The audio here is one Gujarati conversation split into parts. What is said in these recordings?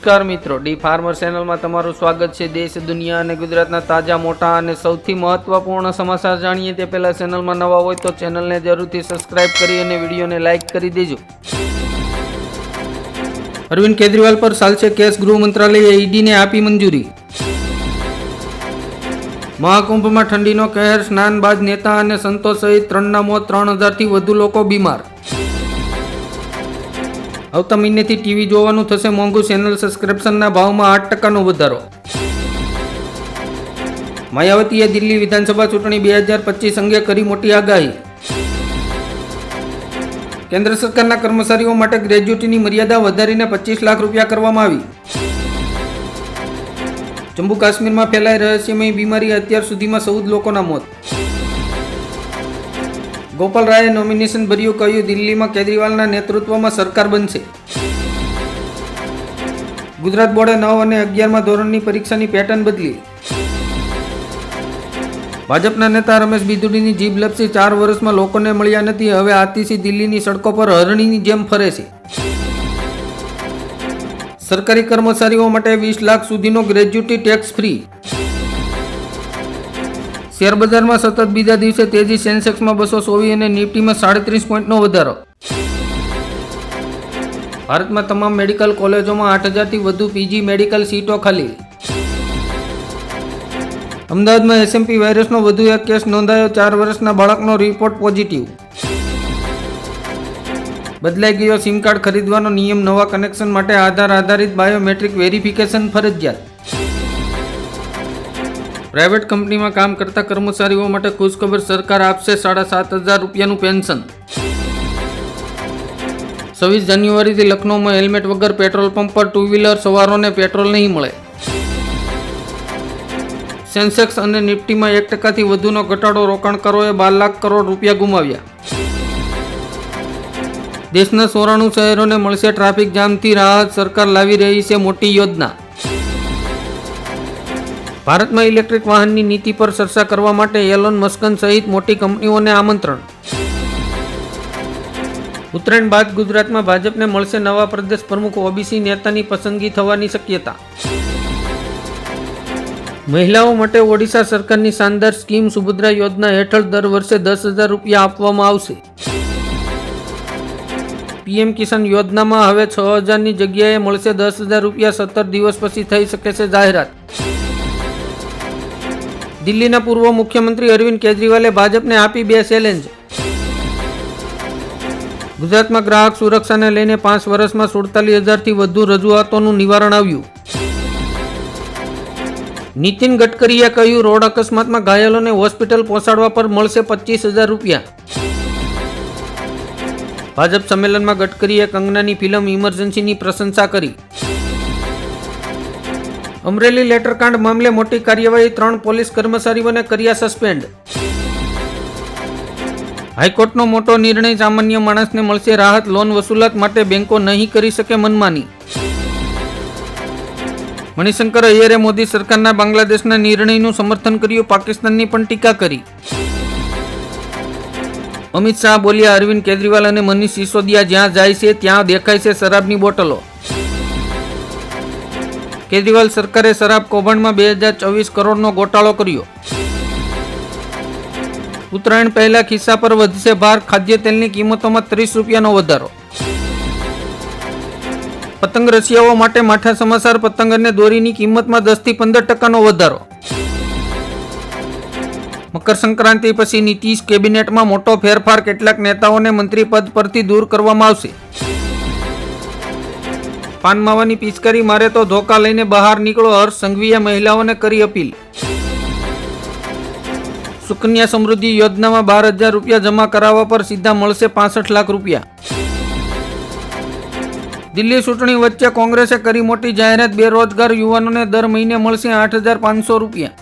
નમસ્કાર મિત્રો, ડી ફાર્મર ચેનલમાં તમારું સ્વાગત છે. દેશ, દુનિયા અને ગુજરાતના તાજા, મોટા અને સૌથી મહત્વપૂર્ણ સમાચાર જાણીએ તે પહેલા ચેનલમાં નવા હોય તો ચેનલને જરૂરથી સબસ્ક્રાઇબ કરી અને વિડીયોને લાઇક કરી દેજો. અરવિંદ કેજરીવાલ પર ચાલશે કેસ. ગૃહ મંત્રાલયે ઈડીને આપી મંજૂરી. મહાકુંભમાં ઠંડીનો કહેર, સ્નાન બાદ નેતા અને સંતો સહિત ત્રણના મોત ત્રણ હજારથી વધુ લોકો બીમાર. આવતા મહિનેથી ટીવી જોવાનું થશે મોંઘું ચેનલ સબસ્ક્રિપ્શનના ભાવમાં આઠ ટકાનો વધારો. માયાવતીએ દિલ્હી વિધાનસભા ચૂંટણી બે હજાર પચીસ અંગે કરી મોટી આગાહી. કેન્દ્ર સરકારના કર્મચારીઓ માટે ગ્રેજ્યુટીની મર્યાદા વધારીને પચીસ લાખ રૂપિયા કરવામાં આવી. જમ્મુ કાશ્મીરમાં ફેલાઈ રહસ્યમય બીમારી અત્યાર સુધીમાં ચૌદ લોકોના મોત. ગોપાલ રાયે નોમિનેશન ભર્યું કહ્યું, દિલ્હીમાં કેજરીવાલના નેતૃત્વમાં સરકાર બનશે. ગુજરાત બોર્ડે નવ અને અગિયારમાં ધોરણની પરીક્ષાની પેટર્ન બદલી. ભાજપના નેતા રમેશ બિદુડીની જીભ લપસી ચાર વર્ષમાં લોકોને મળ્યા નથી, હવે આતિશી દિલ્હીની સડકો પર હરણીની જેમ ફરે છે. સરકારી કર્મચારીઓ માટે વીસ લાખ સુધીનો ગ્રેજ્યુટી ટેક્સ ફ્રી શેરબજારમાં સતત બીજા દિવસે તેજી સેન્સેક્સમાં બસો સોવી અને નિફ્ટીમાં સાડત્રીસ પોઈન્ટનો વધારો. ભારતમાં તમામ મેડિકલ કોલેજોમાં આઠ હજારથી વધુ પીજી મેડિકલ સીટો ખાલી. અમદાવાદમાં એસએમપી વાયરસનો વધુ એક કેસ નોંધાયો, ચાર વર્ષના બાળકનો રિપોર્ટ પોઝિટિવ. બદલાઈ ગયો સિમ કાર્ડ ખરીદવાનો નિયમ, નવા કનેક્શન માટે આધાર આધારિત બાયોમેટ્રિક વેરિફિકેશન ફરજિયાત. પ્રાઇવેટ કંપનીમાં કામ કરતા કર્મચારીઓ માટે ખુશખબર સરકાર આપશે સાડા સાત હજાર રૂપિયાનું પેન્શન. છવ્વીસ જાન્યુઆરીથી લખનૌમાં હેલ્મેટ વગર પેટ્રોલ પંપ પર ટુ વ્હીલર સવારોને પેટ્રોલ નહીં મળે. સેન્સેક્સ અને નિફ્ટીમાં એક ટકાથી વધુનો ઘટાડો રોકાણકારોએ બાર લાખ કરોડ રૂપિયા ગુમાવ્યા. દેશના સોરાણું શહેરોને મળશે ટ્રાફિક જામથી રાહત સરકાર લાવી રહી છે મોટી યોજના. ભારતમાં ઇલેક્ટ્રિક વાહનની નીતિ પર ચર્ચા કરવા માટે એલોન મસ્કન સહિત મોટી કંપનીઓને આમંત્રણ. ઉત્તરાયણ બાદ ગુજરાતમાં ભાજપને મળશે નવા પ્રદેશ પ્રમુખ ઓબીસી નેતાની પસંદગી થવાની શક્યતા. મહિલાઓ માટે ઓડિશા સરકારની શાનદાર સ્કીમ સુભદ્રા યોજના હેઠળ દર વર્ષે દસ હજાર રૂપિયા આપવામાં આવશે. પીએમ કિસાન યોજનામાં હવે છ હજારની જગ્યાએ મળશે દસ હજાર રૂપિયા સત્તર દિવસ પછી થઈ શકે છે જાહેરાત. દિલ્હીના પૂર્વ મુખ્યમંત્રી અરવિંદ કેજરીવાલે ભાજપને આપી બે ચેલેન્જ. ગુજરાતમાં ગ્રાહક સુરક્ષાને લઈને પાંચ વર્ષમાં સુડતાલીસ હજારથી વધુ રજૂઆતોનું નિવારણ આવ્યું. નીતિન ગડકરીએ કહ્યું, રોડ અકસ્માતમાં ઘાયલોને હોસ્પિટલ પહોંચાડવા પર મળશે પચીસ હજાર રૂપિયા. ભાજપ સંમેલનમાં ગડકરીએ કંગનાની ફિલ્મ ઇમરજન્સીની પ્રશંસા કરી. અમરેલી લેટરકાંડ મામલે મોટી કાર્યવાહી ત્રણ પોલીસ કર્મચારીઓને કર્યા સસ્પેન્ડ. હાઈકોર્ટનો મોટો નિર્ણય સામાન્ય માણસને મળશે રાહત, લોન વસૂલાત માટે બેંકો નહીં કરી શકે મનમાની. મણિશંકર અય્યરે મોદી સરકારના બાંગ્લાદેશના નિર્ણયનું સમર્થન કર્યું, પાકિસ્તાનની પણ ટીકા કરી. અમિત શાહ બોલ્યા, અરવિંદ કેજરીવાલ અને મનીષ સિસોદિયા જ્યાં જાય છે, ત્યાં દેખાય છે શરાબની બોટલો. કેજરીવાલ સરકારે શરાબ કૌભાંડમાં બે હજાર ચોવીસ કરોડનો ગોટાળો કર્યો. ઉત્તરાયણ પહેલા ખિસ્સા પર વધશે ભાર ખાદ્ય તેલની કિંમતોમાં ત્રીસ રૂપિયાનો વધારો. પતંગ રસિયાઓ માટે માઠા સમાચાર, પતંગ અને દોરીની કિંમતમાં દસથી પંદર ટકાનો વધારો. મકર સંક્રાંતિ પછી નીતિશ કેબિનેટમાં મોટો ફેરફાર, કેટલાક નેતાઓને મંત્રી પદ પરથી દૂર કરવામાં આવશે. પાન માવાની પિચકારી મારે તો ધોકા લઈને બહાર નીકળો હર્ષ સંઘવીએ મહિલાઓને કરી અપીલ. સુકન્યા સમૃદ્ધિ યોજનામાં બાર હજાર રૂપિયા જમા કરાવવા પર સીધા મળશે પાસઠ લાખ રૂપિયા. દિલ્હી ચૂંટણી વચ્ચે કોંગ્રેસે કરી મોટી જાહેરાત, બેરોજગાર યુવાનોને દર મહિને મળશે આઠ હજાર પાંચસો રૂપિયા.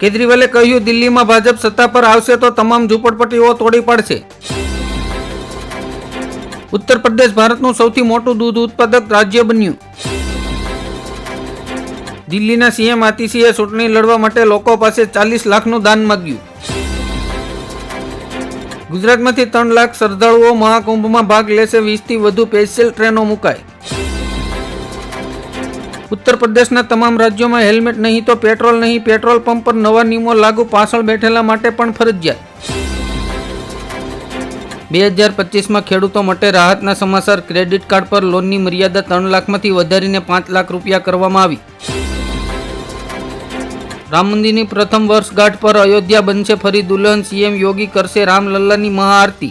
કેજરીવાલે કહ્યું, દિલ્હીમાં ભાજપ સત્તા પર આવશે તો તમામ ઝૂંપડપટ્ટીઓ તોડી પાડશે. ઉત્તર પ્રદેશ ભારતનું સૌથી મોટું દૂધ ઉત્પાદક રાજ્ય બન્યું. દિલ્હીના સીએમ આતિશીએ ચૂંટણી લડવા માટે લોકો પાસે ચાલીસ લાખનું દાન માગ્યું. ગુજરાતમાંથી ત્રણ લાખ શ્રદ્ધાળુઓ મહાકુંભમાં ભાગ લેશે, વીસથી વધુ સ્પેશિયલ ટ્રેનો મુકાય ઉત્તર પ્રદેશના તમામ રાજ્યોમાં હેલ્મેટ નહીં તો પેટ્રોલ નહીં, પેટ્રોલ પંપ પર નવા નિયમો લાગુ પાછળ બેઠેલા માટે પણ ફરજિયાત. બે હજાર પચીસમાં ખેડૂતો માટે રાહતના સમાચાર ક્રેડિટ કાર્ડ પર લોનની મર્યાદા ત્રણ લાખમાંથી વધારીને પાંચ લાખ રૂપિયા કરવામાં આવી. રામ મંદિરની પ્રથમ વર્ષગાંઠ પર અયોધ્યા બનશે ફરી દુલ્હન, સીએમ યોગી કરશે રામલલ્લાની મહાઆરતી.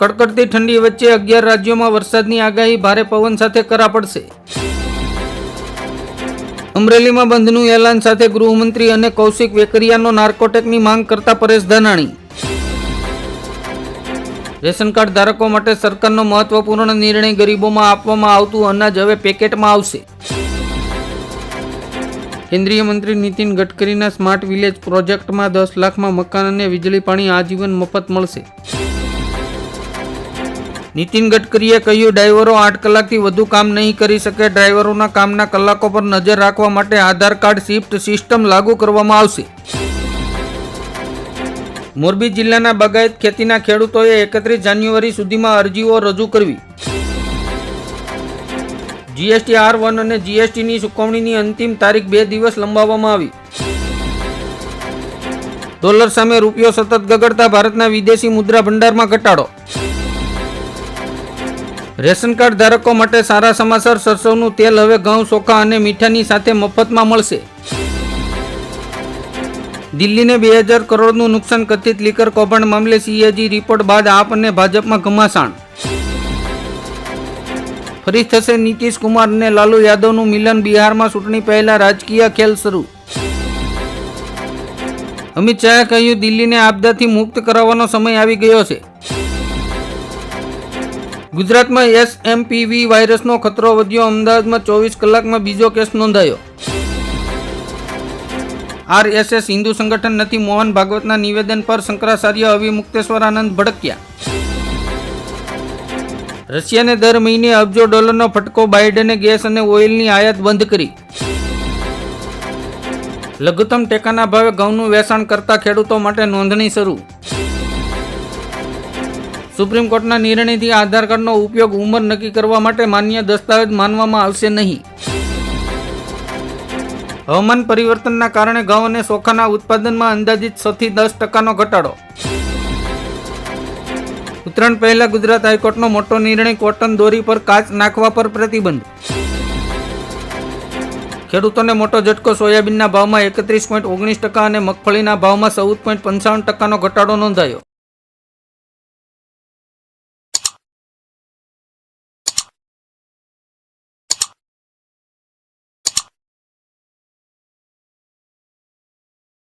કડકડતી ઠંડી વચ્ચે અગિયાર રાજ્યોમાં વરસાદની આગાહી, ભારે પવન સાથે કરા પડશે. અમરેલીમાં બંધનું એલાન સાથે ગૃહમંત્રી અને કૌશિક વેકરિયાનો નાર્કોટેકની માંગ કરતા પરેશ ધાનાણી. રેશન કાર્ડ ધારકો માટે સરકારનો મહત્વપૂર્ણ નિર્ણય ગરીબોમાં આપવામાં આવતું અનાજ હવે પેકેટમાં આવશે. કેન્દ્રીય મંત્રી નીતિન ગડકરીના સ્માર્ટ વિલેજ પ્રોજેક્ટમાં દસ લાખમાં મકાન અને વીજળી પાણી આજીવન મફત મળશે. નીતિન ગડકરીએ કહ્યું, ડ્રાઈવરો આઠ કલાકથી વધુ કામ નહીં કરી શકે. ડ્રાઈવરોના કામના કલાકો પર નજર રાખવા માટે આધાર કાર્ડ, શિફ્ટ સિસ્ટમ લાગુ કરવામાં આવશે. મોરબી જિલ્લાના બગાયત ખેતીના ખેડૂતોએ એકત્રીસ જાન્યુઆરી સુધીમાં અરજીઓ રજૂ કરવી. જીએસટી આર વન અને જીએસટીની ચૂકવણીની અંતિમ તારીખ બે દિવસ લંબાવવામાં આવી. ડોલર સામે રૂપિયો સતત ગગડતા ભારતના વિદેશી મુદ્રા ભંડારમાં ઘટાડો. રેશન કાર્ડ ધારકો માટે સારા સમાચાર સરસવનું તેલ હવે ઘઉં, ચોખા અને મીઠાની સાથે મફતમાં મળશે. દિલ્હીને બે હજાર કરોડનું નુકસાન કથિત લીકર કૌભાંડ મામલે સીએજી રિપોર્ટ બાદ આપ અને ભાજપમાં ઘમાસાણ. ફરી થશે નીતિશ કુમાર અને લાલુ યાદવનું મિલન બિહારમાં ચૂંટણી પહેલા રાજકીય ખેલ શરૂ. અમિત શાહે કહ્યું, દિલ્હીને આપદાથી મુક્ત કરાવવાનો સમય આવી ગયો છે. ગુજરાતમાં એસએમપીવી વાયરસનો ખતરો વધ્યો. અમદાવાદમાં ચોવીસ કલાકમાં બીજો કેસ નોંધાયો. આરએસએસ હિન્દુ સંગઠન નથી. મોહન ભાગવતના નિવેદન પર શંકરાચાર્ય અવિમુક્તેશ્વર આનંદ ભડક્યા. રશિયાને દર મહિને અબજો ડોલરનો ફટકો બાઇડને ગેસ અને ઓઇલની આયાત બંધ કરી. લઘુત્તમ ટેકાના ભાવે ઘઉંનું વેચાણ કરતા ખેડૂતો માટે નોંધણી શરૂ. સુપ્રીમ કોર્ટના નિર્ણયથી આધાર કાર્ડનો ઉપયોગ ઉંમર નક્કી કરવા માટે માન્ય દસ્તાવેજ માનવામાં આવશે નહીં. હવામાન પરિવર્તનના કારણે ઘઉં અને ચોખાના ઉત્પાદનમાં અંદાજિત છ દસ ટકાનો ઘટાડો. ઉત્તરાયણ પહેલા ગુજરાત હાઈકોર્ટનો મોટો નિર્ણય કોટન દોરી પર કાચ નાખવા પર પ્રતિબંધ. ખેડૂતોને મોટો ઝટકો સોયાબીનના ભાવમાં એકત્રીસ પોઈન્ટ ઓગણીસ ટકા અને મગફળીના ભાવમાં ચૌદ પોઈન્ટ પંચાવન ટકાનો ઘટાડો નોંધાયો.